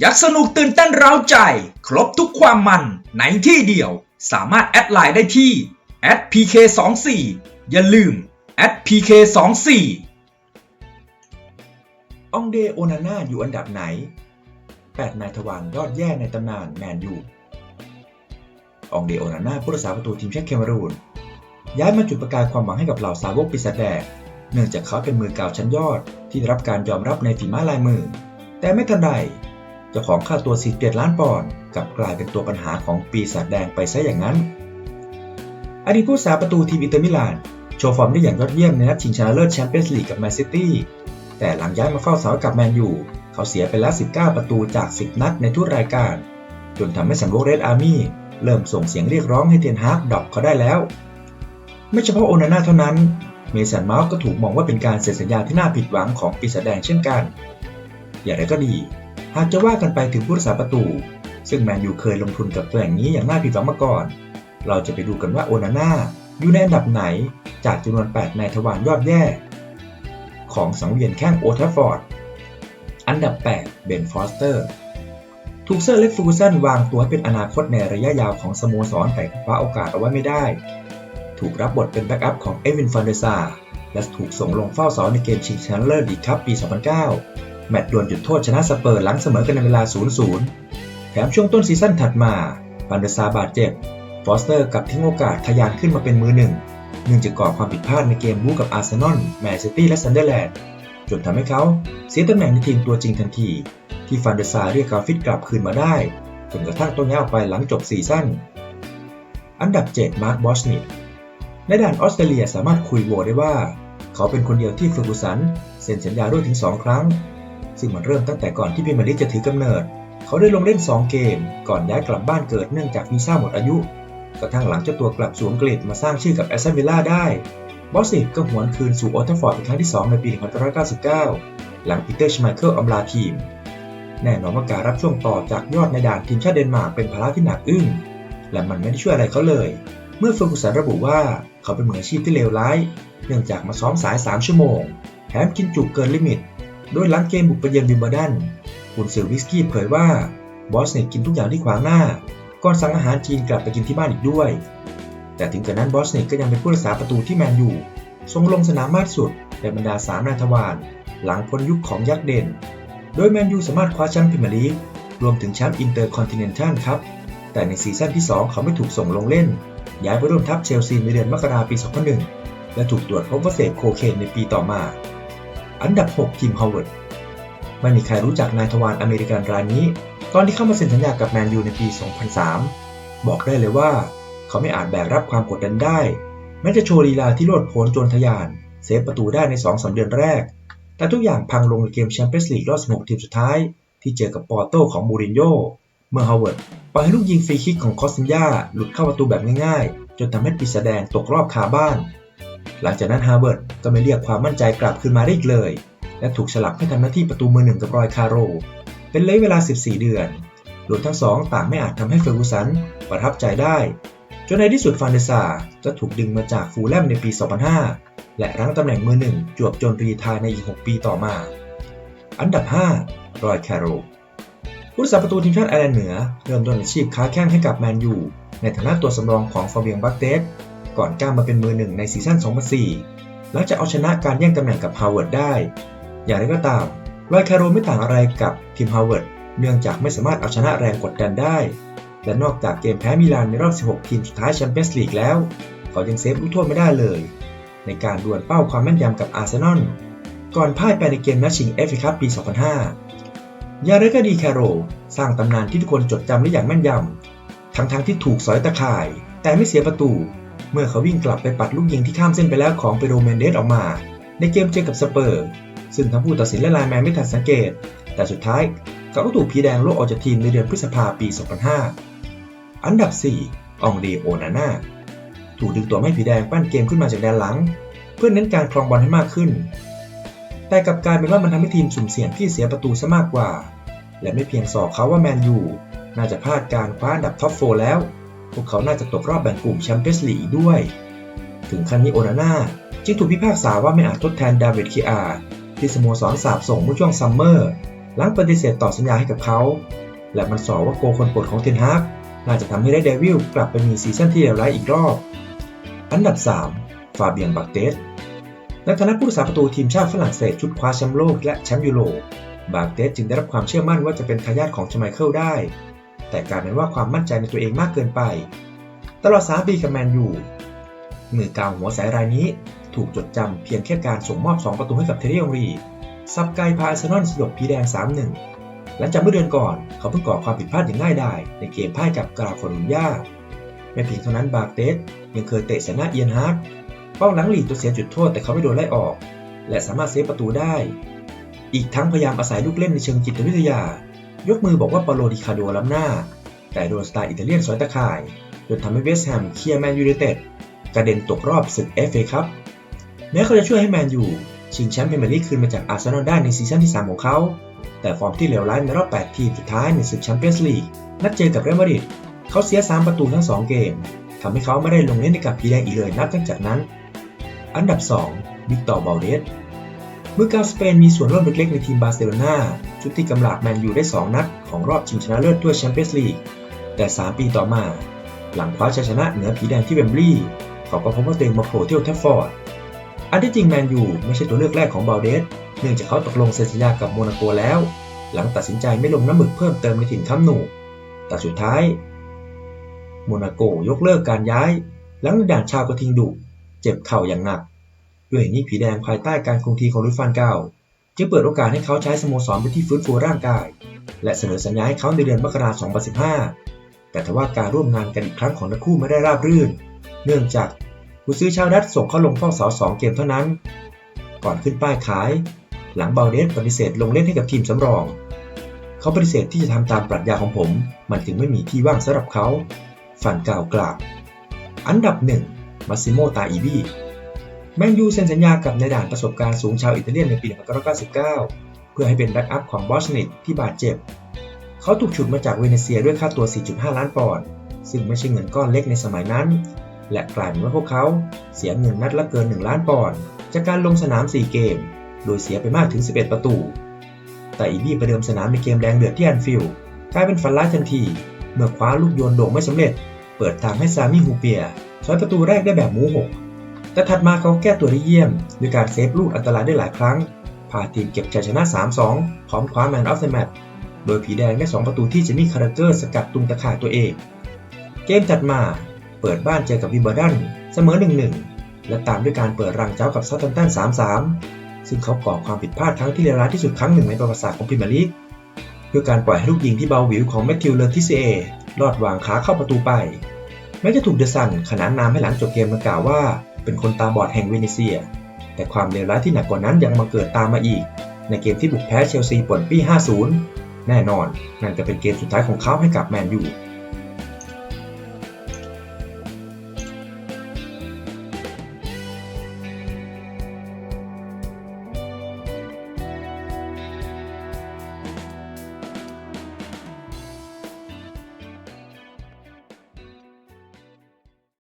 ยักสนุกตื่นเต้นเร้าใจ ครบทุกความมันในที่เดียว สามารถแอดไลน์ได้ที่ @pk24 อย่าลืม @pk24 องเดโอนาน่าอยู่อันดับไหน 8 นายทวารยอดแย่ในตำนานแมนยูองเดโอนาน่าผู้รักษาประตูทีมชาติเคเมรูน ย้ายมาจุดประกายความหวังให้กับเหล่าสาวกปีศาจแดงเนื่องจากเขาเป็นมือเก่าชั้นยอดที่ได้รับการยอมรับในฝีไม้ลายมือ แต่ไม่ทันใด เจ้าของค่าตัว 47 ล้านปอนด์กลับกลายเป็นตัวปัญหาของปีศาจแดงไปซะอย่างนั้น อดีตผู้สาประตูทีมอินเตอร์มิลาน โชว์ฟอร์มได้อย่างยอดเยี่ยมในนัดชิงชนะเลิศแชมเปี้ยนส์ลีกกับแมนซิตี้ แต่หลังย้ายมาเฝ้าเสากับแมนยูเขาเสียไปแล้ว 19 ประตูจาก 10 นัดในทุกรายการ จนทำให้สันโวกเรดอาร์มี่เริ่มส่งเสียงเรียกร้องให้เทนฮากดรอปเขาได้แล้ว ไม่เฉพาะโอนาน่าเท่านั้น เมสันเมาส์ก็ถูกมองว่าเป็นการเซ็นสัญญาที่น่าผิดหวังของปีศาจแดงเช่นกัน อย่างไรก็ดี หากจะว่ากันไปถึงผู้รักษาประตู ซึ่งแมนยูเคยลงทุนกับตัวอย่างนี้อย่างน่าผิดหวังมาก่อน เราจะไปดูกันว่าโอนาน่าอยู่ในอันดับไหนจากจำนวน8ในทวารยอดแย่ ของสังเวียนแข้งโอทัฟฟอร์ด อันดับ 8 เบนฟอสเตอร์ ถูกเซอร์เล็กฟูสันวางตัวให้เป็นอนาคตในระยะยาวของสโมสรแต่คว้าโอกาสเอาไว้ไม่ได้ ถูกรับบทเป็นแบ็กอัพของเอวินฟันเดซาและถูกส่งลงเฝ้าเสาในเกมชิงชนะเลิศลีคัพปี 2009 แมตช์ดวลจุดโทษชนะสเปอร์หลังเสมอกันในเวลา 0-0 แถมช่วงต้นซีซั่นถัดมาฟันเดซาบาดเจ็บ ฟอสเตอร์กลับทิ้งโอกาสทะยานขึ้นมาเป็นมือหนึ่ง เนื่องจากก่อความผิดพลาดในเกมบู๊กับอาร์เซนอล แมนซิตี้ และซันเดอร์แลนด์ จนทำให้เขาเสียตำแหน่งในทีมตัวจริงทันที ที่ฟันเดซาเรียกกาฟิตกลับคืนมาได้ จนกระทั่งต้องย้ายออกไปหลังจบซีซั่น อันดับ 7 มาร์ค บอชนิกในด่านออสเตรเลียสามารถคุยโวได้ว่า เขาเป็นคนเดียวที่เฟอร์กูสันเซ็นสัญญาด้วยถึง 2 ครั้ง ซึ่งมันเริ่มตั้งแต่ก่อนที่พรีเมียร์ลีกจะถือกำเนิด เขาได้ลงเล่น 2 เกม ก่อนย้ายกลับบ้านเกิดเนื่องจากวีซ่าหมดอายุ กระทั่งหลังเจ้าตัวกลับสู่อังกฤษมาสร้างชื่อกับแอสตันวิลล่าได้ บอสนิกก็หวนคืนสู่โอลด์แทัฟอร์ดเป็นครั้งที่ 2 ในปี 1999 หลังปีเตอร์ชไมเคิลอำลาทีม แน่นอนว่าการรับช่วงต่อจากยอดในด่านทีมชาติเดนมาร์กเป็นภาระที่หนักอึ้ง และมันไม่ได้ช่วยอะไรเขาเลย เมื่อเฟอร์กูสันระบุว่าเขาเป็นมืออาชีพที่เลวร้าย เนื่องจากมาซ้อมสาย 3 ชั่วโมง แถมกินจุเกินลิมิต โดยหลังเกมบุกไปเยือนวิมเบิลดันคุณเซอวิสกี้เผยว่าบอสเนิกกินทุกอย่างที่ขวางหน้า ก่อนสั่งอาหารจีนกลับไปกินที่บ้านอีกด้วย แต่ถึงกระนั้นบอสเนิกก็ยังเป็นผู้รักษาประตูที่แมนยูทรงลงสนามมากสุดในบรรดาสามนาทวารหลังพ้นยุคของยักษ์เด่น โดยแมนยูสามารถคว้าแชมป์พรีเมียร์ลีกรวมถึงแชมป์อินเตอร์คอนติเนนทัลครับ แต่ในซีซั่นที่ 2 เขาไม่ถูกส่งลงเล่น ย้ายไปร่วมทัพเชลซีในเดือนมกราปี 2001 และถูกตรวจพบว่าเสพโคเคนในปีต่อมา อันดับ 6 ทีมฮาวเวิร์ดไม่มีใครรู้จักนายทวารอเมริกันรายนี้ ตอนที่เข้ามาเซ็นสัญญากับแมนยูในปี 2003 บอกได้เลยว่า เขาไม่อาจแบกรับความกดดันได้ แม้จะโชว์ลีลาที่โลดโผนจนทะยาน เซฟประตูได้ใน 2-3เดือนแรก แต่ทุกอย่างพังลงในเกมแชมเปี้ยนส์ลีกรอบ 16 ทีมสุดท้าย ที่เจอกับปอร์โตของมูรินโญ่เมื่อฮาวเวิร์ดปล่อยให้ลูกยิงฟรีคิกของคอสตินยาหลุดเข้าประตูแบบง่ายๆ จนทำให้ปีศาจแดงตกรอบคาบ้าน หลังจากนั้นฮาร์เวิร์ดก็ไม่เรียกความมั่นใจกลับคืนมาได้อีกเลย และถูกฉลับให้ทำหน้าที่ประตูมือหนึ่งกับรอยคาโร เป็นระยะเวลา 14 เดือนรวมทั้งสองต่างไม่อาจทำให้เฟอร์กูสันประทับใจได้ จนในที่สุดฟานเดซาก็ถูกดึงมาจากฟูลแลมในปี 2005 และรั้งตำแหน่งมือหนึ่งจวบจนรีทายในอีก 6 ปีต่อมา อันดับ 5 รอยคาโรผู้รักษาประตูทีมชาติไอร์แลนด์เหนือ เริ่มต้นอาชีพค้าแข้งให้กับแมนยูในฐานะตัวสำรองของฟาเบียงบักเตส ก่อนก้าวมาเป็นมือหนึ่งในซีซั่น 2004แล้วจะเอาชนะการแย่งตำแหน่งกับฮาวเวิร์ดได้ อย่างไรก็ตามรอยคาโรไม่ต่างอะไรกับทีมฮาวเวิร์ดเนื่องจากไม่สามารถเอาชนะแรงกดดันได้ และนอกจากเกมแพ้มิลานในรอบ 16 ทีมสุดท้ายแชมเปี้ยนส์ลีกแล้ว เขายังเซฟลูกโทษไม่ได้เลย ในการดวลเป้าความแม่นยำกับอาร์เซนอลก่อนพ่ายไปในเกมนัดชิงเอฟเอคัพปี 2005 ยาเรก็ดีแคโรสร้างตำนานที่ทุกคนจดจำได้อย่างแม่นยำ ทั้งๆทที่ถูกสอยตะข่าย แต่ไม่เสียประตู เมื่อเขาวิ่งกลับไปปัดลูกยิงที่ข้ามเส้นไปแล้วของเปโรเมนเดสออกมา ในเกมเจอกับสเปอร์ ซึ่งทั้งผู้ตัดสินและไลน์แมนไม่ทันสังเกต แต่สุดท้ายเขาก็ถูกพีแดงโลกออกจากทีมในเดือนพฤษภาปี 2005 อันดับ4องเดโอนาน่าถูกดึงตัวให้ผีแดงปั้นเกมขึ้นมาจากแดนหลัง เพื่อเน้นการครองบอลให้มากขึ้น แต่กับกายเป็นว่ามันทำให้ทีมสุ่มเสี่ยงที่เสียประตูซะมากกว่า และไม่เพียงสอกเขาว่าแมนยูน่าจะพลาดการคว้าอันดับท็อปโฟแล้ว พวกเขาน่าจะตกรอบแบ่งกลุ่มแชมเปี้ยนส์ลีกด้วย ถึงขั้นนี้โอนาน่าจึงถูกพิพากษาว่าไม่อาจทดแทนดาวิดคีอาร์ที่สโมสรสาบส่งเมื่อช่วงซัมเมอร์หลังปฏิเสธต่อสัญญาให้กับเขา และมันสอว่าโกคนโปรดของเทนฮากน่าจะทำให้ได้เดวิลกลับไปมีซีซั่นที่เลวร้ายอีกรอบ อันดับ 3 ฟาเบียนบักเตสในฐานะผู้รักษาประตูทีมชาติฝรั่งเศสชุดคว้าแชมป์โลกและแชมป์ยูโรบาร์เตสจึงได้รับความเชื่อมั่นว่าจะเป็นทายาทของชไมเคิลได้ แต่กลายเป็นว่าความมั่นใจในตัวเองมากเกินไป ตลอด3ปีกับแมนยูมือกาวหัวสายรายนี้ ถูกจดจำเพียงแค่การส่งมอบ 2 ประตูให้กับเทเรียงรีซับไกพาอาร์เซนอลสยบผีแดง 3-1 หลังจากเมื่อเดือนก่อนเขาเพิ่งก่อความผิดพลาดอย่างง่ายดายในเกมพ่ายกับกราฟอรุญญาไม่เพียงเท่านั้นบาร์เตสยังเคยเตะชนะเอียนฮาร์ดป้องหลังหลีกจนเสียจุดโทษแต่เขาไม่โดนไล่ออก และสามารถเซฟประตูได้ อีกทั้งพยายามอาศัยลูกเล่นในเชิงจิตวิทยา ยกมือบอกว่าปาโลดิคาโดล้ำหน้า แต่โดนสไตล์อิตาเลียนสอยตะข่าย จนทำให้เวสต์แฮมเคลียร์แมนยูไนเต็ดกระเด็นตกรอบศึก FA ครับแม้เขาจะช่วยให้แมนยูชิงแชมป์พรีเมียร์ลีกคืนมาจากอาร์เซนอลได้ในซีซั่นที่ 3 ของเขา แต่ฟอร์มที่เลวร้ายในรอบ 8 ทีมสุดท้ายในศึกแชมเปี้ยนส์ลีกนัดเจอกับเรอัลมาดริดเขาเสีย 3 ประตูทั้ง 2 เกมทำให้เขาไม่ได้ลงเล่นในกับพีแดงอีกเลยนับตั้งจากนั้น อันดับ 2 วิกตอร์บาลเดส เมื่อกาสเปนมีส่วนร่วมเล็กๆในทีมบาร์เซโลนาชุดที่กำลาบแมนยูได้ 2 นัด ของรอบชิงชนะเลิศถ้วยแชมเปี้ยนส์ลีก แต่ 3 ปีต่อมา หลังคว้าชัยชนะเหนือผีแดงที่เวมบลีย์เขาก็พบว่าตัวเองมาโผล่ที่โอลด์แทฟฟอร์ด อันที่จริงแมนยูไม่ใช่ตัวเลือกแรกของบาเดส เนื่องจากเขาตกลงเซ็นสัญญากับโมนาโกแล้ว หลังตัดสินใจไม่ลงน้ำหมึกเพิ่มเติมในถิ่นคัมป์นู แต่สุดท้ายโมนาโกยกเลิกการย้าย หลังด่านชาวกระทิงดุเจ็บเข่าอย่างหนัก ด้วยเหตุนี้ผีแดงภายใต้การคุมทีของลุยฟานเกาจึงเปิดโอกาสให้เขาใช้สโมสรเป็นที่ฟื้นฟูร่างกาย และเสนอสัญญาให้เขาในเดือนมกราคม 2015 แต่ทว่าการร่วมงานกันอีกครั้งของทั้งคู่ไม่ได้ราบรื่น เนื่องจากผู้ซื้อชาวดัตส่งเข้าลงเฝ้าเสาสองเกมเท่านั้น ก่อนขึ้นป้ายขาย หลังเบลเดสปฏิเสธลงเล่นให้กับทีมสำรอง เขาปฏิเสธที่จะทำตามปรัชญาของผม มันจึงไม่มีที่ว่างสำหรับเขา ฝันกล่าวกล่าวอันดับหนึ่งมาซิโมตาอีบี้ แมนยูเซ็นสัญญากับในายด่านประสบการณ์สูงชาวอิตาเลียนในปี 1999 เพื่อให้เป็นแบ็กอัพของบอสนิกที่บาดเจ็บ เขาถูกฉุดมาจากเวเนเซียด้วยค่าตัว 4.5 ล้านปอนด์ ซึ่งไม่ใช่เงินก้อนเล็กในสมัยนั้น และกลายเป็นว่าพวกเขาเสียเงินนัดละเกิน 1 ล้านปอนด์จากการลงสนาม 4 เกม โดยเสียไปมากถึง 11 ประตู แต่อีบี้ประเดิมสนามในเกมแดงเดือดที่แอนฟิลด์กลายเป็นฝันร้ายทันที เมื่อคว้าลูกโยนโด่งไม่สำเร็จ เปิดทางให้ซามิฮูเปียสอยประตูแรกได้แบบหมูหก แต่ถัดมาเขาแก้ตัวได้เยี่ยมด้วยการเซฟลูกอันตรายได้หลายครั้ง พาทีมเก็บชัยชนะ 3-2 พร้อมคว้าแมนออฟเดอะแมตช์โดยผีแดงได้ 2 ประตูที่จะมีคาราเกอร์สกัดตุงตะข่ายตัวเอง เกมถัดมาเปิดบ้านเจอกับวิเบอร์ดันเสมอ 1-1 และตามด้วยการเปิดรังเจ้ากับซาตันตัน 3-3 ซึ่งเขาก่อความผิดพลาดครั้งที่เลวร้ายที่สุดครั้งหนึ่งในประวัติศาสตร์ของพรีเมียร์ลีกด้วยการปล่อยให้ลูกยิงที่เบาหวิวของแมทธิวเลอร์ทิเซเอลอดวางขาเข้าประตูไปแม้จะถูกเดซันขนานนามให้หลังจบเกมมากล่าวว่า เป็นคนตาบอดแห่งเวนิเซีย แต่ความเลวร้ายที่หนักกว่านั้นยังมาเกิดตามมาอีก ในเกมที่บุกแพ้เชลซีป่วนปี้ 50 แน่นอน นั่นจะเป็นเกมสุดท้ายของเขาให้กับแมนยู